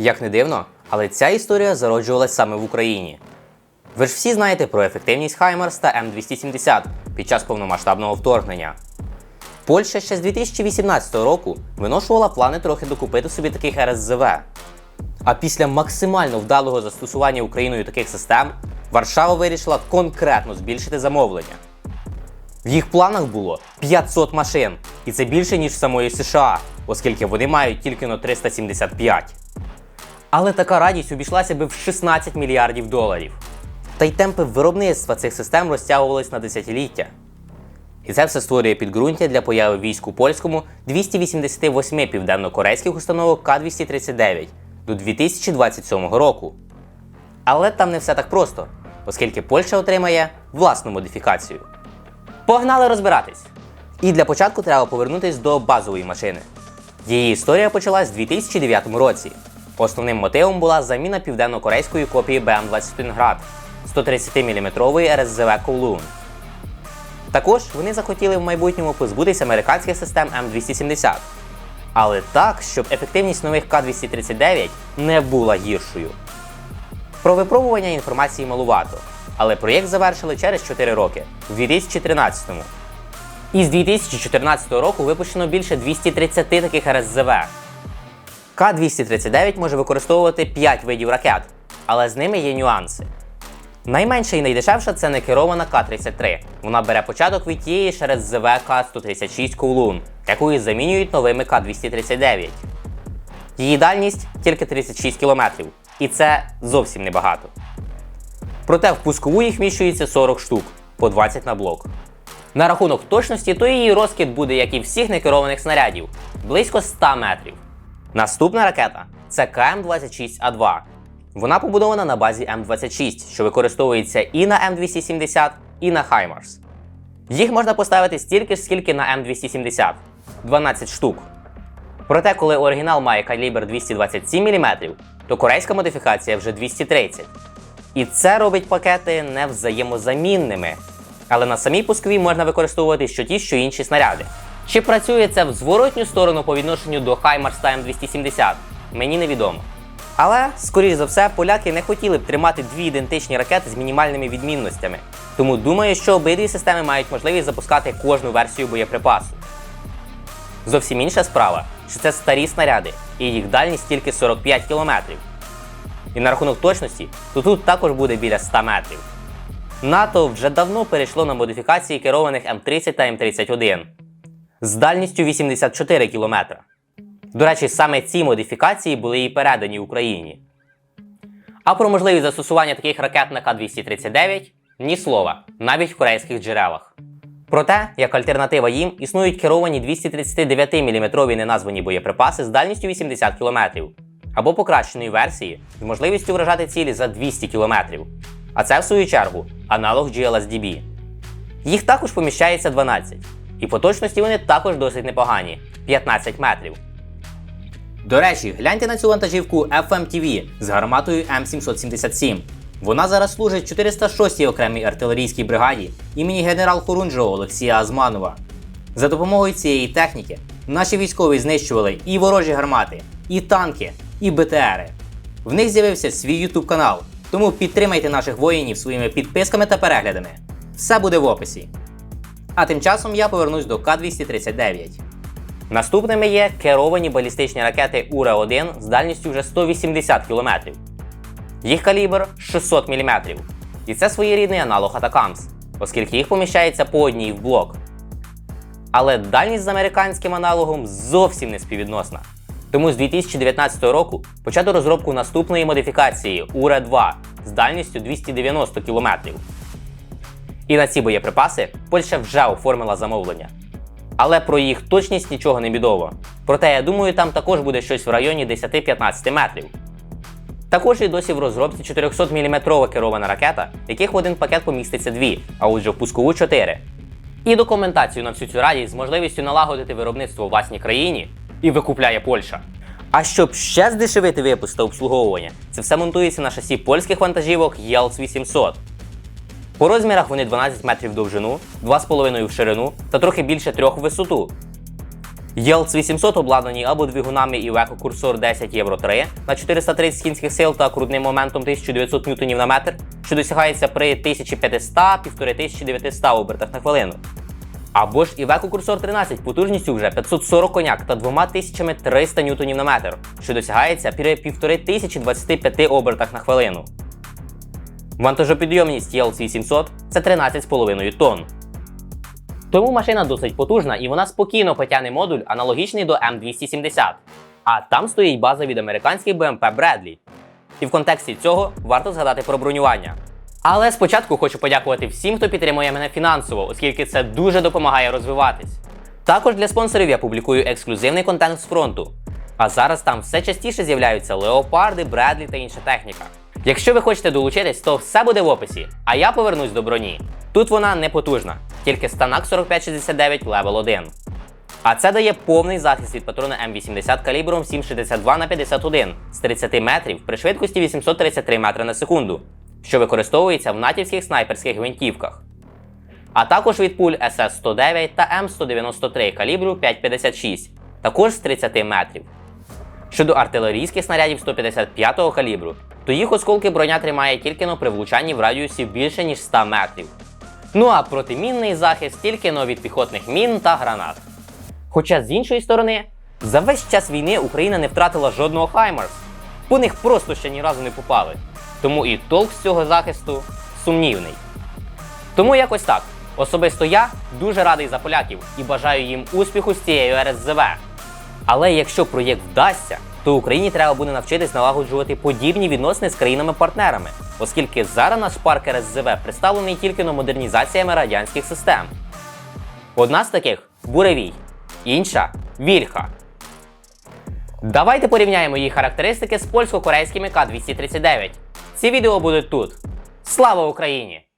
Як не дивно, але ця історія зароджувалась саме в Україні. Ви ж всі знаєте про ефективність Хаймерс та М270 під час повномасштабного вторгнення. Польща ще з 2018 року виношувала плани трохи докупити собі таких РСЗВ. А після максимально вдалого застосування Україною таких систем Варшава вирішила конкретно збільшити замовлення. В їх планах було 500 машин, і це більше, ніж в самої США, оскільки вони мають тільки на 375. Але така радість обійшлася би в 16 мільярдів доларів. Та й темпи виробництва цих систем розтягувались на десятиліття. І це все створює підґрунтя для появи військ у польському 288 південно-корейських установок К-239 до 2027 року. Але там не все так просто, оскільки Польща отримає власну модифікацію. Погнали розбиратись! І для початку треба повернутись до базової машини. Її історія почалась в 2009 році. Основним мотивом була заміна південно-корейської копії БМ-21 Град 130-мм РСЗВ Kowloon. Також вони захотіли в майбутньому позбутися американських систем М270. Але так, щоб ефективність нових К-239 не була гіршою. Про випробування інформації малувато, але проєкт завершили через 4 роки, у 2013-му. І з 2014 року випущено більше 230 таких РСЗВ. К-239 може використовувати 5 видів ракет, але з ними є нюанси. Найменша і найдешевша це некерована К-33. Вона бере початок від тієї ж РСЗВ К-136 Kowloon, яку і замінюють новими К-239. Її дальність тільки 36 км, і це зовсім небагато. Проте в пускову їх вміщується 40 штук, по 20 на блок. На рахунок точності, то її розкид буде, як і всіх некерованих снарядів, близько 100 метрів. Наступна ракета це КМ-26А2. Вона побудована на базі М26, що використовується і на М270, і на Хаймарс. Їх можна поставити стільки ж, скільки на М270 12 штук. Проте, коли оригінал має калібр 227 мм, то корейська модифікація вже 230. І це робить пакети невзаємозамінними. Але на самій пусковій можна використовувати що ті, що інші снаряди. Чи працює це в зворотню сторону по відношенню до Хаймарс та М270? Мені невідомо. Але, скоріш за все, поляки не хотіли б тримати дві ідентичні ракети з мінімальними відмінностями. Тому думаю, що обидві системи мають можливість запускати кожну версію боєприпасу. Зовсім інша справа, що це старі снаряди, і їх дальність тільки 45 км. І на рахунок точності, то тут також буде біля 100 метрів. НАТО вже давно перейшло на модифікації керованих М30 та М31 з дальністю 84 км. До речі, саме ці модифікації були і передані Україні. А про можливість застосування таких ракет на К-239 ні слова, навіть в корейських джерелах. Проте, як альтернатива їм, існують керовані 239 мм неназвані боєприпаси з дальністю 80 км, або покращеної версії з можливістю вражати цілі за 200 км. А це, в свою чергу, аналог GLSDB. Їх також поміщається 12, і по точності вони також досить непогані 15 метрів. До речі, гляньте на цю вантажівку FMTV з гарматою М777. Вона зараз служить 406-й окремій артилерійській бригаді імені генерал-хорунжого Олексія Азманова. За допомогою цієї техніки наші військові знищували і ворожі гармати, і танки, і БТРи. В них з'явився свій YouTube канал, тому підтримайте наших воїнів своїми підписками та переглядами. Все буде в описі. А тим часом я повернусь до К-239. Наступними є керовані балістичні ракети Ура-1 з дальністю вже 180 км. Їх калібр 600 мм. І це своєрідний аналог Атакамс, оскільки їх поміщається по одній в блок. Але дальність з американським аналогом зовсім не співвідносна. Тому з 2019 року почато розробку наступної модифікації Ура-2 з дальністю 290 км. І на ці боєприпаси Польща вже оформила замовлення. Але про їх точність нічого не відомо. Проте я думаю, там також буде щось в районі 10-15 метрів. Також і досі в розробці 400 мм керована ракета, яких в один пакет поміститься дві, а отже в пускову 4. І документацію на всю цю радість з можливістю налагодити виробництво у власній країні і викупляє Польща. А щоб ще здешевити випуск та обслуговування, це все монтується на шасі польських вантажівок YELS 800. По розмірах вони 12 метрів в довжину, 2,5 в ширину та трохи більше 3 в висоту. Єлц 800 обладнані або двигунами Iveco Cursor 10 Євро 3 на 430 кінських сил та крутним моментом 1900 ньютонів на метр, що досягається при 1500-1500-1900 обертах на хвилину. Або ж Iveco Cursor 13 потужністю вже 540 коняк та 2300 ньютонів на метр, що досягається при 1525 обертах на хвилину. Вантажопідйомність ELC 800 це 13,5 тонн. Тому машина досить потужна і вона спокійно потягне модуль, аналогічний до М270. А там стоїть база від американських BMW Bradley. І в контексті цього варто згадати про бронювання. Але спочатку хочу подякувати всім, хто підтримує мене фінансово, оскільки це дуже допомагає розвиватись. Також для спонсорів я публікую ексклюзивний контент з фронту. А зараз там все частіше з'являються леопарди, Бредлі та інша техніка. Якщо ви хочете долучитись, то все буде в описі, а я повернусь до броні. Тут вона не потужна, тільки станак 4569 левел 1. А це дає повний захист від патрона М80 калібром 7,62 на 51 з 30 метрів при швидкості 833 метри на секунду, що використовується в натівських снайперських гвинтівках. А також від пуль СС-109 та М193 калібру 5,56, також з 30 метрів. Щодо артилерійських снарядів 155 калібру, то їх осколки броня тримає тільки но при влучанні в радіусі більше ніж 100 метрів. Ну а протимінний захист тільки но від піхотних мін та гранат. Хоча з іншої сторони, за весь час війни Україна не втратила жодного Хаймарс. По них просто ще ні разу не попали. Тому і толк з цього захисту сумнівний. Тому якось так. Особисто я дуже радий за поляків і бажаю їм успіху з цією РСЗВ. Але якщо проєкт вдасться, то Україні треба буде навчитись налагоджувати подібні відносини з країнами-партнерами, оскільки зараз наш парк РСЗВ представлений тільки на модернізаціями радянських систем. Одна з таких буревій, інша вільха. Давайте порівняємо її характеристики з польсько-корейськими К-239. Ці відео будуть тут. Слава Україні!